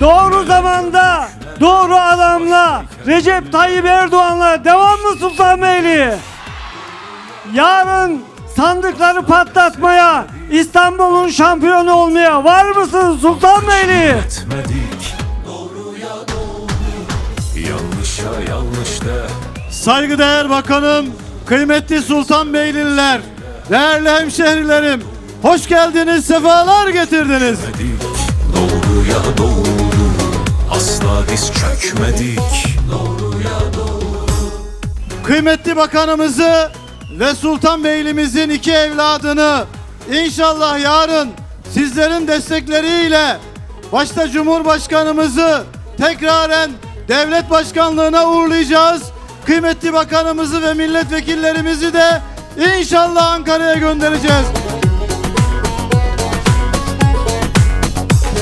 Doğru zamanda, doğru adamla, Recep Tayyip Erdoğan'la devam mı Sultanbeyli? Yarın sandıkları patlatmaya, İstanbul'un şampiyonu olmaya var mısın Sultanbeyli? Etmedik Doğruya doğru Yanlışa yanlış de Saygıdeğer Bakanım, kıymetli Sultanbeyliler, değerli hemşehrilerim, hoş geldiniz, sefalar getirdiniz. Doğruya doğru Asla diz çökmedik Kıymetli bakanımızı ve Sultanbeylimizin iki evladını inşallah yarın sizlerin destekleriyle başta Cumhurbaşkanımızı tekraren devlet başkanlığına uğurlayacağız. Kıymetli bakanımızı ve milletvekillerimizi de inşallah Ankara'ya göndereceğiz.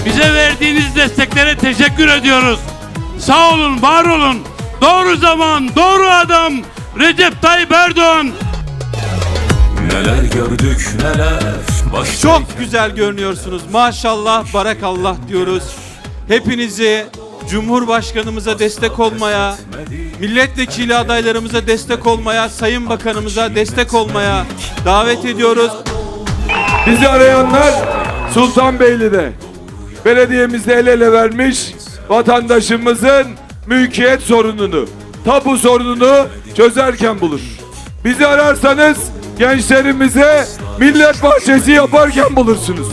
Bize verdiğiniz desteklere teşekkür ediyoruz. Sağ olun, var olun. Doğru zaman, doğru adam. Recep Tayyip Erdoğan. Neler gördük neler Başta Çok güzel görünüyorsunuz. Maşallah, barakallah diyoruz. Hepinizi Cumhurbaşkanımıza destek olmaya, milletvekili adaylarımıza destek olmaya, Sayın Bakanımıza destek olmaya davet ediyoruz. Bizi arayanlar Sultanbeyli'de. Belediyemizde el ele vermiş vatandaşımızın mülkiyet sorununu, tapu sorununu çözerken bulur. Bizi ararsanız gençlerimize millet bahçesi yaparken bulursunuz.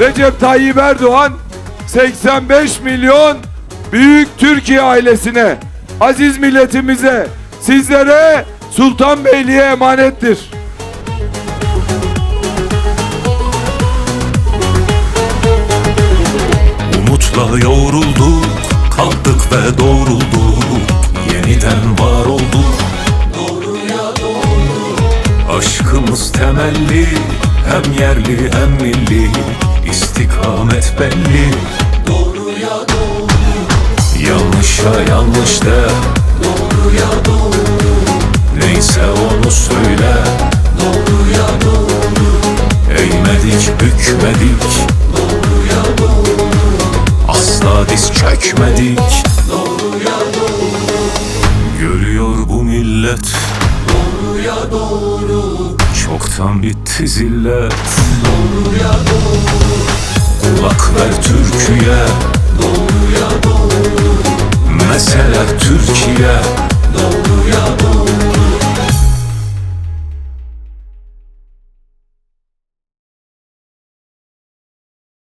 Recep Tayyip Erdoğan 85 milyon büyük Türkiye ailesine, aziz milletimize, sizlere Sultanbeyli'ye emanettir. Umutla yoğrulduk Kalktık ve doğrulduk. Yeniden var olduk. Doğruya doğru. Aşkımız temelli Hem yerli hem milli. İstikamet belli. Doğruya doğru. Yanlışa yanlış de. Doğruya doğru. Neyse onu söyle. Doğruya doğru. Eğmedik bükmedik çökmedik Doğruya doğru Görüyor bu millet. Doğruya doğru Çoktan bitti zillet. Doğruya doğru Kulak ver Türkiye. Doğruya doğru Mesele Türkiye. Doğruya doğru